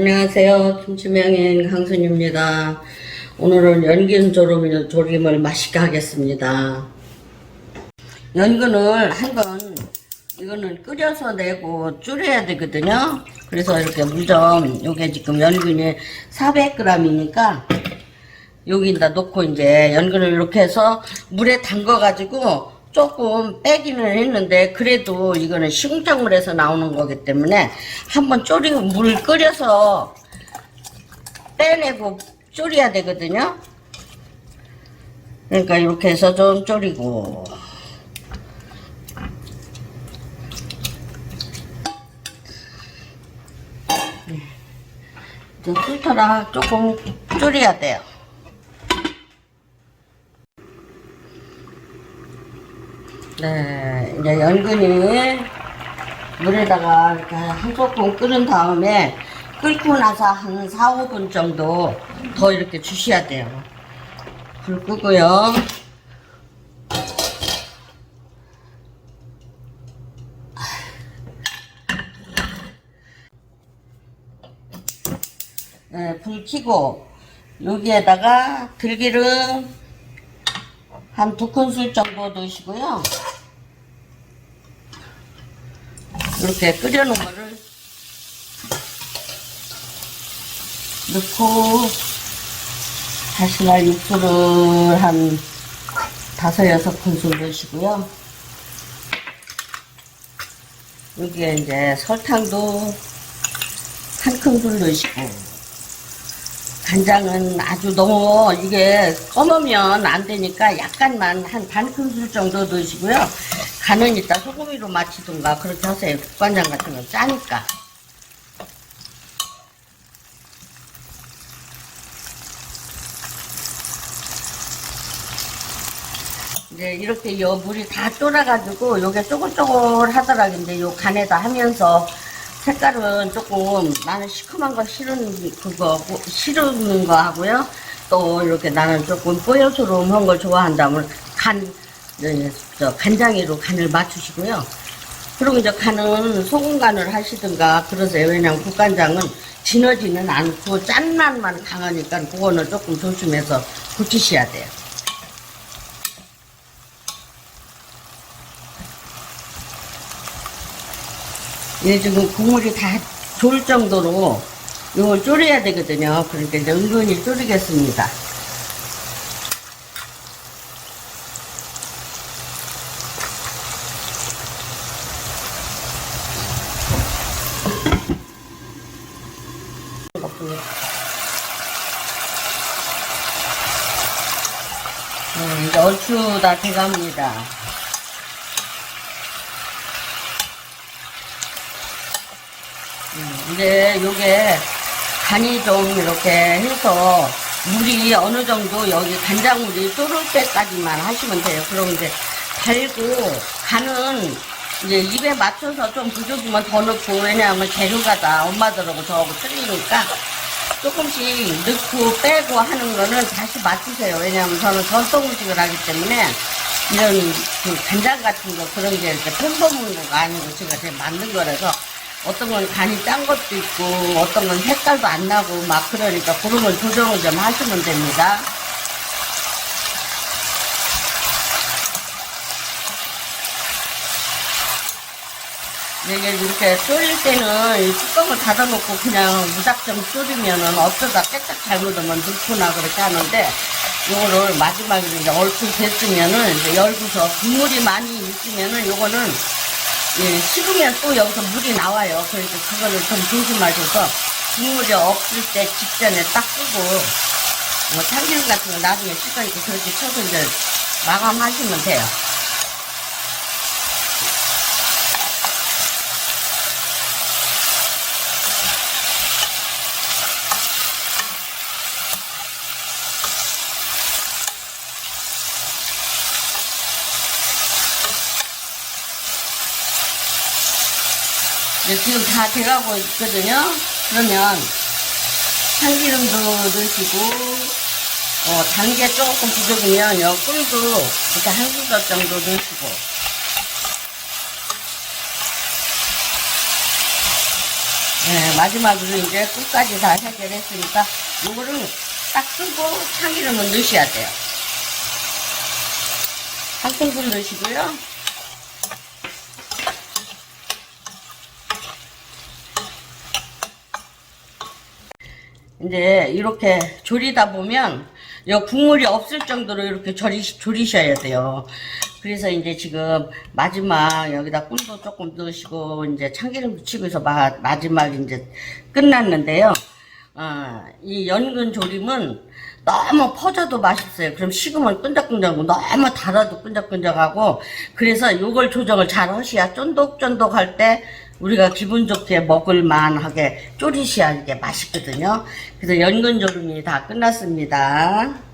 안녕하세요. 김치명인 강순입니다. 오늘은 연근 조림, 조림을 맛있게 하겠습니다. 연근을 한 번, 이거는 끓여서 내고 줄여야 되거든요. 그래서 이렇게 무점, 요게 지금 연근이 400g이니까 여기다 놓고 이제 연근을 이렇게 해서 물에 담궈가지고 조금 빼기는 했는데 그래도 이거는 시궁창물에서 나오는 거기 때문에 한번 졸이고 물 끓여서 빼내고 졸여야 되거든요. 그러니까 이렇게 해서 좀 졸이고 이제 필터랑 조금 졸여야 돼요. 네, 이제 연근이 물에다가 이렇게 한 소끔 끓은 다음에 끓고 나서 한 4, 5분 정도 더 이렇게 주셔야 돼요. 불 끄고요. 네, 불 켜고 여기에다가 들기름 한 두 큰술 정도 넣으시고요. 이렇게 끓여놓은 거를 넣고 다시마 육수를 한 다섯 여섯 큰술 넣으시고요. 여기에 이제 설탕도 한 큰술 넣으시고 간장은 아주 너무 이게 검으면 안 되니까 약간만 한 반 큰술 정도 넣으시고요. 간은 이따 소금으로 맞히든가 그렇게 하세요. 국간장 같은 건 짜니까. 이제 이렇게 요 물이 다 쫄아가지고 요게 쪼글쪼글 하더라고 근데 요 간에다 하면서 색깔은 조금 나는 시큼한 거 싫은 그거 싫은 거 하고요. 또 이렇게 나는 조금 뽀여스러운 걸 좋아한다면 간, 네, 저 간장으로 간을 맞추시고요. 그리고 이제 간은 소금 간을 하시든가 그러세요. 왜냐면 국간장은 진하지는 않고 짠맛만 강하니까 그거는 조금 조심해서 붙이셔야 돼요. 이게 지금 국물이 다 졸 정도로 이걸 졸여야 되거든요. 그러니까 이제 은근히 졸이겠습니다. 음, 이제 얼추 다 돼갑니다. 음, 이제 요게 간이 좀 이렇게 해서 물이 어느 정도 여기 간장물이 쫄을 때까지만 하시면 돼요. 그럼 이제 달고 간은 이제 입에 맞춰서 좀 부족하면 더 넣고 왜냐하면 재료가 다 엄마들하고 저하고 틀리니까 조금씩 넣고 빼고 하는 거는 다시 맞추세요. 왜냐하면 저는 전통 음식을 하기 때문에 이런 그 간장 같은 거 그런 게 이렇게 평범한 거가 아니고 제가 제가 만든 거라서 어떤 건 간이 짠 것도 있고 어떤 건 색깔도 안 나고 막 그러니까 그런 걸 조정을 좀 하시면 됩니다. 이게 이렇게 졸일 때는 이 뚜껑을 닫아놓고 그냥 무작정 졸이면은 어쩌다 깨끗 잘못하면 넣거나 그렇게 하는데 요거를 마지막에 이제 얼굴 됐으면은 이제 열고서 국물이 많이 있으면은 요거는 예, 식으면 또 여기서 물이 나와요. 그러니까 그거를 좀 조심하셔서 국물이 없을 때 직전에 딱 끄고 뭐 참기름 같은 거 나중에 식으니까 그렇게 쳐서 이제 마감하시면 돼요. 지금 다 돼가고 있거든요. 그러면 참기름도 넣으시고, 어, 단 게 조금 부족하면 요 꿀도 이렇게 한 수저 정도 넣으시고, 네, 마지막으로 이제 끝까지 다 해결했으니까 요거를 딱 끄고 참기름을 넣으셔야 돼요. 한 큰술 넣으시고요. 이제 이렇게 졸이다 보면 요 국물이 없을 정도로 이렇게 졸이, 졸이셔야 돼요. 그래서 이제 지금 마지막 여기다 꿀도 조금 넣으시고 이제 참기름 붙이고 해서 마, 마지막 이제 끝났는데요. 어, 이 연근 조림은 너무 퍼져도 맛있어요. 그럼 식으면 끈적끈적하고 너무 달아도 끈적끈적하고 그래서 요걸 조정을 잘 하셔야 쫀득쫀득할 때 우리가 기분 좋게 먹을 만하게 졸이셔야 이게 맛있거든요. 그래서 연근 조림이 다 끝났습니다.